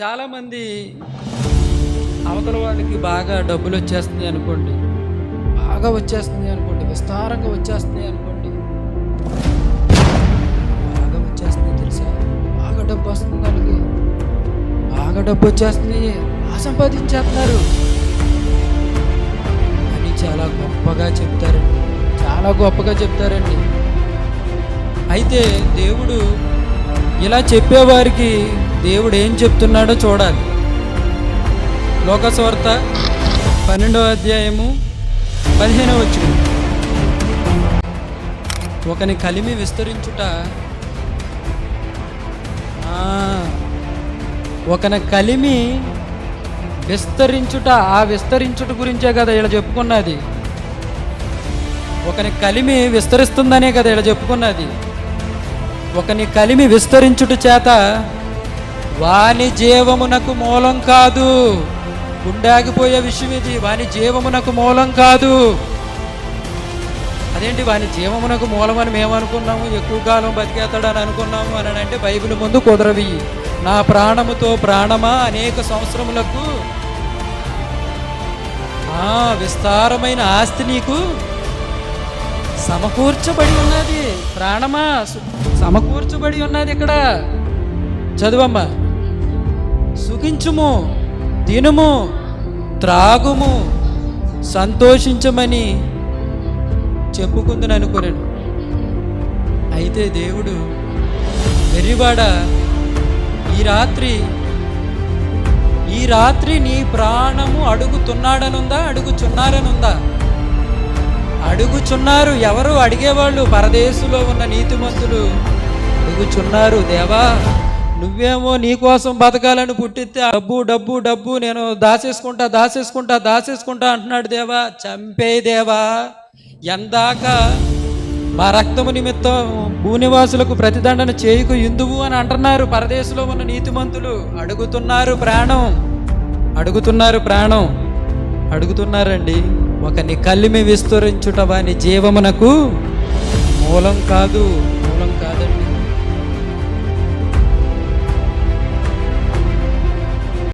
చాలామంది అవతల వాళ్ళకి బాగా డబ్బులు వచ్చేస్తున్నాయి అనుకోండి. బాగా వచ్చేస్తుంది అనుకోండి. విస్తారంగా వచ్చేస్తున్నాయి అనుకోండి. బాగా వచ్చేస్తుంది తెలుసా? బాగా డబ్బు వస్తుంది వాళ్ళకి. బాగా డబ్బు వచ్చేస్తుంది బాగా సంపాదించేస్తున్నారు. అని చాలా గొప్పగా చెప్తారండి. చాలా గొప్పగా చెప్తారండి. అయితే దేవుడు ఇలా చెప్పేవారికి దేవుడు ఏం చెప్తున్నాడో చూడాలి. లోకస్వార్త పన్నెండవ అధ్యాయము పదిహేనవ వచ్చిన ఒకని కలిమి విస్తరించుట ఒకని కలిమి విస్తరించుట ఆ విస్తరించుట గురించే కదా ఇలా చెప్పుకున్నది. ఒకని కలిమి విస్తరిస్తుందనే కదా ఇలా చెప్పుకున్నది. ఒకని కలిమి విస్తరించుట చేత వాని జీవమునకు మూలం కాదు. గుండాగిపోయే విషయం ఇది. వాని జీవమునకు మూలం కాదు. అదేంటి? వాని జీవమునకు మూలమని మేము అనుకున్నాము ఎక్కువ కాలం బతికేస్తాడని అనుకున్నాము అని అంటే బైబిల్ ముందు కుదరవి. నా ప్రాణముతో ప్రాణమా? అనేక సంవత్సరములకు ఆ విస్తారమైన ఆస్తి నీకు సమకూర్చబడి ఉన్నది. ప్రాణమా? సమకూర్చబడి ఉన్నది ఇక్కడ. చదువమ్మా. సుఖించుము తినుము త్రాగుము సంతోషించమని చెప్పుకుందని అనుకోలేను అయితే దేవుడు వెర్రివాడ ఈ రాత్రి ఈ రాత్రి నీ ప్రాణము అడుగుతున్నాడనుందా? అడుగుచున్నారనుందా? అడుగుచున్నారు ఎవరు అడిగేవాళ్ళు? పరదేశంలో ఉన్న నీతిమంతులు అడుగుచున్నారు దేవా! నువ్వేమో నీకోసం బతకాలని పుట్టిస్తే డబ్బు డబ్బు డబ్బు నేను దాసేసుకుంటా దాసేసుకుంటా దాసేసుకుంటా అంటున్నాడు దేవా. చంపే దేవా. ఎందాక మా రక్తము నిమిత్తం భూనివాసులకు ప్రతిదండన చేయుకు ఇందువు అని అంటున్నారు పరదేశంలో ఉన్న నీతిమంతులు. అడుగుతున్నారు ప్రాణం. అడుగుతున్నారు ప్రాణం. అడుగుతున్నారండి ఒకని కలిమి విస్తరించుట వాని జీవమునకు మూలం కాదు. మూలం కాదండి.